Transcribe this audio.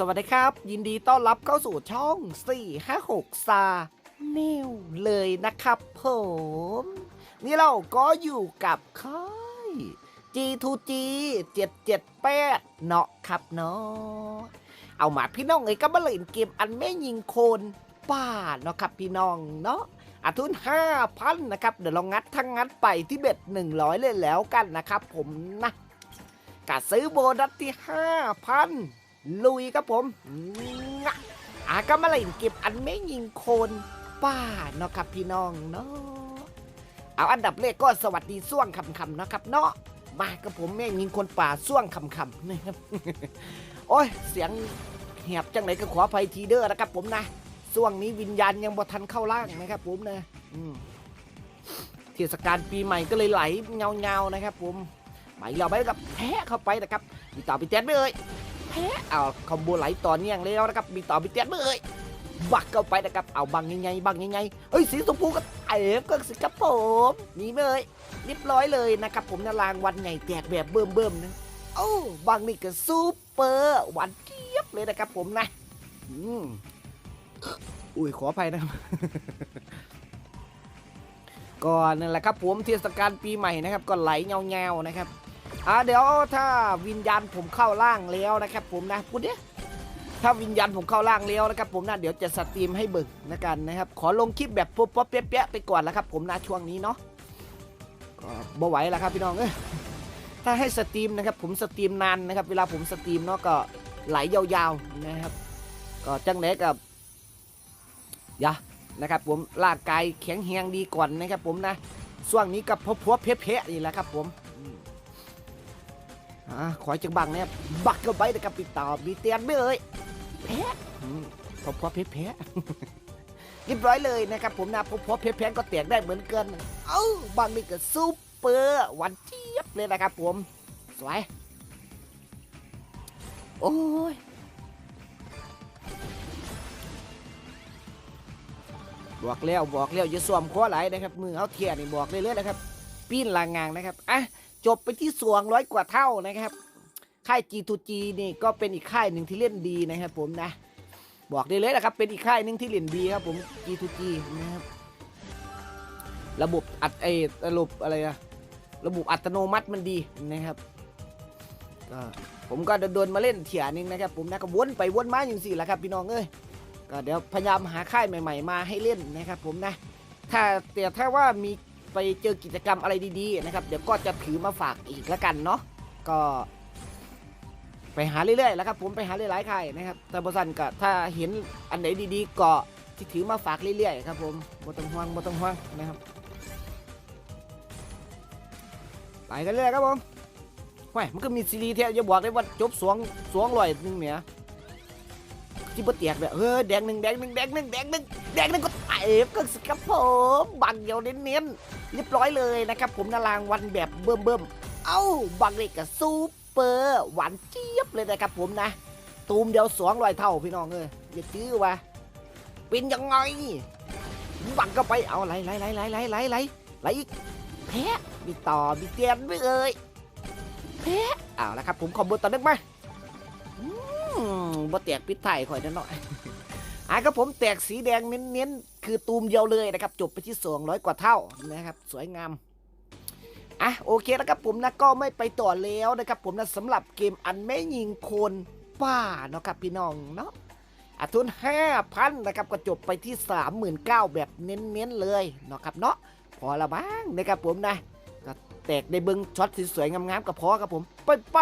สวัสดีครับ ยินดีต้อนรับเข้าสู่ช่อง 456ซาเนวเลยนะครับผม นี่เราก็อยู่กับค่าย G2G 778เนาะครับเนาะเอามาพี่น้องเอ้ยก็มาเล่นเกมอันแม่ยิงคนป้าเนาะครับพี่น้องเนาะอาทุน5,000นะครับ เดี๋ยวเรางัดทั้งงัดไปที่เบ็ด100 เลยแล้วกันนะครับผมนะกะซื้อโบนัสที่ 5,000 ลุยครับผมงะอาก็มาเล่นเก็บอันไม่ยิงโคนป้าเนาะครับพี่น้องเนาะเอาอันดับแรกก็สวัสดีส่วงคำคำนะครับ เนาะมากับผมแม่ยิงคนป่าส่วงคำคำนะครับโอ้ยเสียงเหียบจังไหนก็ขออภัยทีเด้อนะครับ ผมนะส่วงนี้วิญญาณยังบ่ทันเข้าร่างนะครับ ผมนะอืเทศกาลปีใหม่ก็เลยไหลเงาๆนะครับ ผมไหลเราไปกับแพ้เข้าไปนะครับมีต่อไปแจ๊ดไม่เอ่ย แพ้เอาคอมโบไหลต่อเนื่องแล้วนะครับมีต่อมีเตี้ยนเอ้ยบักเข้าไปนะครับเอาบังยังไงบังยังไงเอ้ยสีชมพูก็เอ๋ก็สิครับผมนี่เลยเรียบร้อยเลยนะครับผมนารางวันไงแตกแบบเบิ่มเบิ่มๆนะโอ้บังนี่ก็ซูเปอร์หวานเจี๊ยบเลยนะครับผมนะอืมอุ้ยขออภัยนะครับก็นั่นแหละครับผมเทศกาลปีใหม่นะครับ ก็ไหลเงาๆนะครับ อ่าเดี๋ยวถ้าวิญญาณผมเข้าร่างแล้วนะครับ ผมนะพูดเนี่ยถ้าวิญญาณผมเข้าร่างแล้วนะครับ ผมนะเดี๋ยวจะสตรีมให้เบิ่งนะกันนะครับ ขอลงคลิปแบบปุ๊บป๊บเปี้ยๆไปก่อนแล้วครับ ผมนะช่วงนี้เนาะก็บ่ไหวแล้วครับพี่น้องเอ้ยถ้าให้สตรีมนะครับ ผมสตรีมนานนะครับ เวลาผมสตรีมเนาะก็ไหลยาวๆนะครับ ก็จังไหนกับอยะนะครับ ผมร่างกายแข็งแรงดีก่อนนะครับ ผมนะช่วงนี้กับพวๆเพะๆนี่แหละครับ ผม อืมอ่าขอจังบังเนี่ยบักก็ไปแต่กับปิดต่อมีเตียนไม่เอ่ยแพ้อืมพอพอเพชรแพ้เรียบร้อยเลยนะครับผมนะพอพอเพชรแพ้ก็เตียงได้เหมือนกัน เอ้าบางนี่ก็ซุปเปอร์หวันเจี๊ยบเลยนะครับผม สวย โอ้ยบอกแล้วบอกแล้วอย่าสวมข้อไหลนะครับมือเอาเทียนี่บอกเลยเลยนะครับ ปีนลางงางนะครับอะ จบไปที่สวงร้อยกว่าเท่านะครับ ค่าย G2G นี่ก็เป็นอีกค่ายหนึ่งที่เล่นดีนะครับผมนะ บอกได้เลยนะครับ เป็นอีกค่ายหนึ่งที่เล่นดีครับผม G2G นะครับ ระบบอัดไอระบบอะไรอะระบบอัตโนมัติมันดีนะครับก็ผมก็โดนมาเล่นเถียนึงนะครับ ผมนะก็วนไปวนมาอย่างสี่แหละครับพี่น้องเอ้ยก็เดี๋ยวพยายามหาค่ายใหม่ ๆ มาให้เล่นนะครับ ผมนะ ถ้าแต่ถ้าว่ามี ไปเจอกิจกรรมอะไรดีๆนะครับ เดี๋ยวก็จะถือมาฝากอีกแล้วกันเนาะก็ ไปหาเรื่อยๆแล้วครับผมไปหาหลายๆค่ายนะครับแต่บสันก็ถ้าเห็นอันไหนดีๆก็ที่ถือมาฝากเรื่อยๆครับผมบ่ต้องห่วงบ่ต้องห่วงนะครับไปกันเลยครับผมแหวมันก็มีซีรีส์เที่ยวจะบอกได้ว่าจบสวงสวงลอยนึงเนี่ยที่บ่เตียกแบบเออแดงหนึ่งแดงหนึ่งแดงหนึ่งแดงหนึ่งแดงหนึ่งก็ เตะก็สิครับผมบังเดียวเน้นๆเรียบร้อยเลยนะครับผมนารางวันแบบเบิ่มๆเอ้าบังเด็กกับซูเปอร์หวานเจี๊ยบเลยนะครับผมนะ ตูมเดียวสองรอยเท่าพี่น้องเอ้ยอย่าจื้อว่าเป็นยังไงบังก็ไปเอาไหลไหลไหลไหลไหลไหลไหลไหลอีกแพ้มีต่อมีเตียนไม่เอ่ยแพ้เอาละครับผมขอบอร์ต่อนึกมาอืมบ่แตกปิดไทยข่อยนั่นหน่อยอะครับผมแตกสีแดงเน้นๆ คือตูมเดียวเลยนะครับ จบไปที่ 200 กว่าเท่านะครับ สวยงามอะโอเคแล้วครับผมนะก็ไม่ไปต่อแล้วนะครับผมนะสำหรับเกมอันไม่ยิงคนป้าเนาะครับพี่น้องเนาะอาทุน5,000นะครับก็จบไปที่ 39,000แบบเน้นๆเลยเนาะครับเนาะพอละบ้างนะครับผมนะก็แตกในเบิงช็อตสวยๆงามๆก็พอครับผมไปไป